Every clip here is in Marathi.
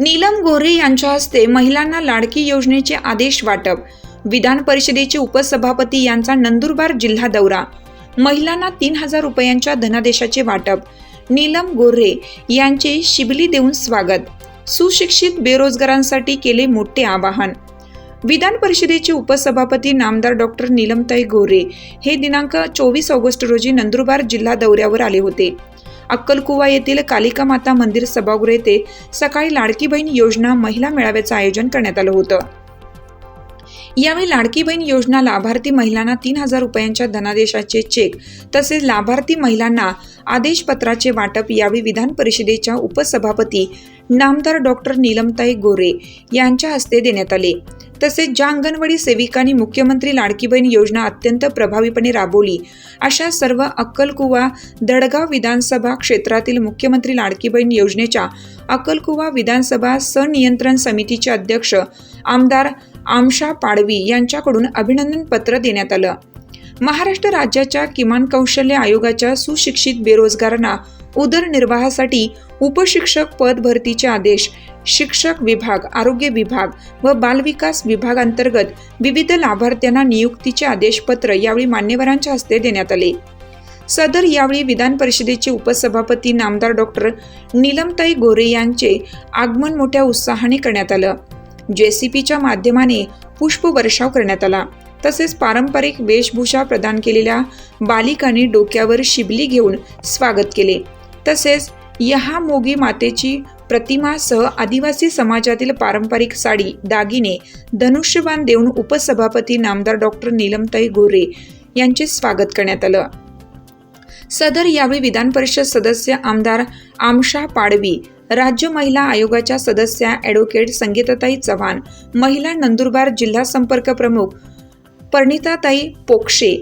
नीलम गोरे यांच्या हस्ते महिलांना लाडकी योजनेचे आदेश वाटप. विधान परिषदेचे उपसभापती यांचा नंदुरबार जिल्हा दौरा. महिलांना तीन हजार रुपयांच्या धनादेशाचे वाटप. नीलम गोरे यांचे शिबली देऊन स्वागत. सुशिक्षित बेरोजगारांसाठी केले मोठे आवाहन. विधान परिषदेचे उपसभापती नामदार डॉक्टर नीलमताई गोरे हे दिनांक चोवीस ऑगस्ट रोजी नंदुरबार जिल्हा दौऱ्यावर आले होते. अक्कलकुवा येथील कालिका माता मंदिर सभागृह येथे सकाळी लाडकी बहीण योजना महिला मेळाव्याचं आयोजन करण्यात आलं होतं. यावेळी लाडकी बहीण योजना लाभार्थी महिलांना तीन हजार रुपयांच्या धनादेशाचे चेक तसेच लाभार्थी महिलांना आदेशपत्राचे वाटप यावेळी विधान परिषदेच्या उपसभापती नामदार डॉक्टर नीलमताई गोरे यांच्या हस्ते देण्यात आले. तसेच ज्या अंगणवाडी सेविकांनी मुख्यमंत्री लाडकी बहीण योजना अत्यंत प्रभावीपणे राबवली. अशा सर्व अक्कलकुवा दडगाव विधानसभा क्षेत्रातील मुख्यमंत्री लाडकी बहीण योजनेच्या अक्कलकुवा विधानसभा सनियंत्रण समितीचे अध्यक्ष आमदार आमशा पाडवी यांच्याकडून अभिनंदन पत्र देण्यात आलं. महाराष्ट्र राज्याच्या किमान कौशल्य आयोगाच्या सुशिक्षित बेरोजगारांना उदरनिर्वाहासाठी उपशिक्षक पद भरतीचे आदेश. शिक्षक विभाग आरोग्य विभाग व बालविकास विभागांतर्गत विविध लाभार्थ्यांना नियुक्तीचे आदेशपत्र यावेळी मान्यवरांच्या हस्ते देण्यात आले. सदर यावेळी विधान परिषदेचे उपसभापती नामदार डॉक्टर नीलमताई गोरे यांचे आगमन मोठ्या उत्साहाने करण्यात आलं. जेसीपीच्या माध्यमाने पुष्पवर्षाव करण्यात आला. तसेच पारंपरिक वेशभूषा प्रदान केलेल्या बालिकांनी डोक्यावर शिबली घेऊन स्वागत केले. तसेच यहा मोगी मातेची प्रतिमासह आदिवासी समाजातील पारंपरिक साडी दागिने धनुष्यबाण देऊन उपसभापती नामदार डॉक्टर नीलमताई गोरे यांचे स्वागत करण्यात आलं. सदर यावेळी विधान परिषद सदस्य आमदार आमशा पाडवी राज्य महिला आयोगाच्या सदस्या ॲडव्होकेट संगीताताई चव्हाण महिला नंदुरबार जिल्हा संपर्क प्रमुख परिणिताताई पोक्षे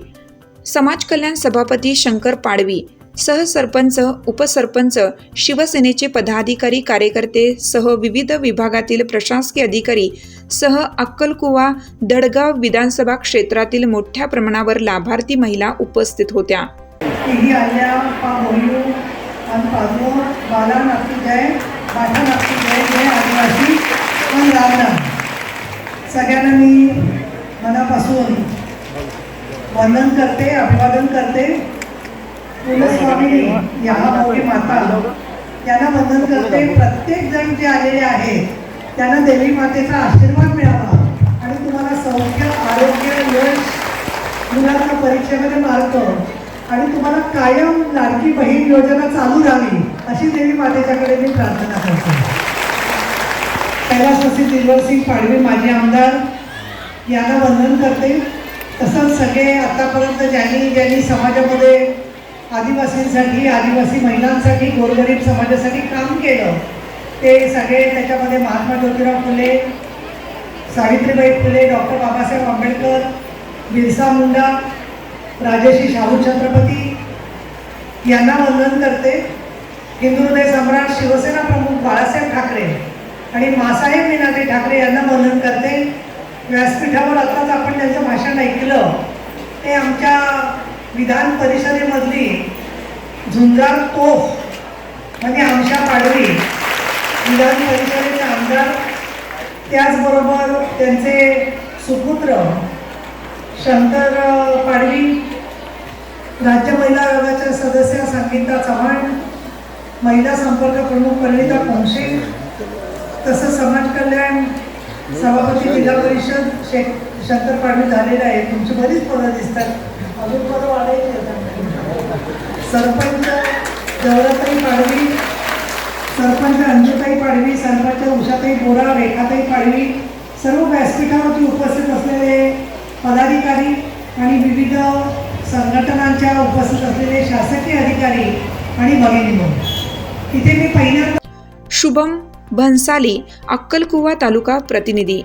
समाज कल्याण सभापती शंकर पाडवी सहसरपंच उपसरपंच शिवसेनेचे पदाधिकारी कार्यकर्ते सह विविध विभागातील प्रशासकीय अधिकारी सह अक्कलकुवा दडगाव विधानसभा क्षेत्रातील मोठ्या प्रमाणावर लाभार्थी महिला उपस्थित होत्या. सगळ्यांना मी मनापासून वंदन करते अभिवादन करते. कुलस्वामिनी या मोठी माता. त्यांना वंदन करते. प्रत्येक जण जे आलेले आहेत त्यांना देवी मातेचा आशीर्वाद मिळावा. आणि तुम्हाला सौख्य आरोग्य यश मुलांना परीक्षेमध्ये मार्क आणि तुम्हाला कायम लाडकी बहीण योजना चालू राहावी अशी देवी मातेच्याकडे मी प्रार्थना करते. कैलासवासी दिलवरसिंग पाडवी माजी आमदार यांना वंदन करते. तसंच सगळे आतापर्यंत ज्यांनी ज्यांनी समाजामध्ये आदिवासींसाठी आदिवासी महिलांसाठी गोरगरीब समाजासाठी काम केलं. ते सगळे त्याच्यामध्ये महात्मा ज्योतिराव फुले सावित्रीबाई फुले डॉक्टर बाबासाहेब आंबेडकर बिरसा मुंडा राजेशी शाहू छत्रपती यांना वंदन करते. हिंदू हृदय सम्राट शिवसेना प्रमुख बाळासाहेब ठाकरे आणि मासाहेब मीनाजी ठाकरे यांना वंदन करते. व्यासपीठावर आताच आपण त्यांचं भाषण ऐकलं. ते आमच्या विधान परिषदेमधली झुंजार तोफ म्हणजे आमशा पाडवी. विधान परिषदेचे आमदार त्याचबरोबर त्यांचे सुपुत्र शंकर पाडवी राज्य महिला आयोगाच्या सदस्य संगीता चव्हाण महिला संपर्क प्रमुख परिणिता कोंशे तसंच समाज कल्याण सभापती जिल्हा परिषद शे शंकर पाडवी झालेला आहे तुमची बरीच पदं दिसतात. अजून मला वाढायची सरपंच गौरवताई पाडवी सरपंच अंजुताई पाडवी सरपंच उषाताई बोरा रेखाताई पाडवी सर्व व्यासपीठावरती उपस्थित असलेले पदाधिकारी आणि विविध संघटनांच्या उपस्थित असलेले शासकीय अधिकारी आणि भगिनी इथे मी पहिल्यांदा शुभम भन्साली अक्कलकुवा तालुका प्रतिनिधी.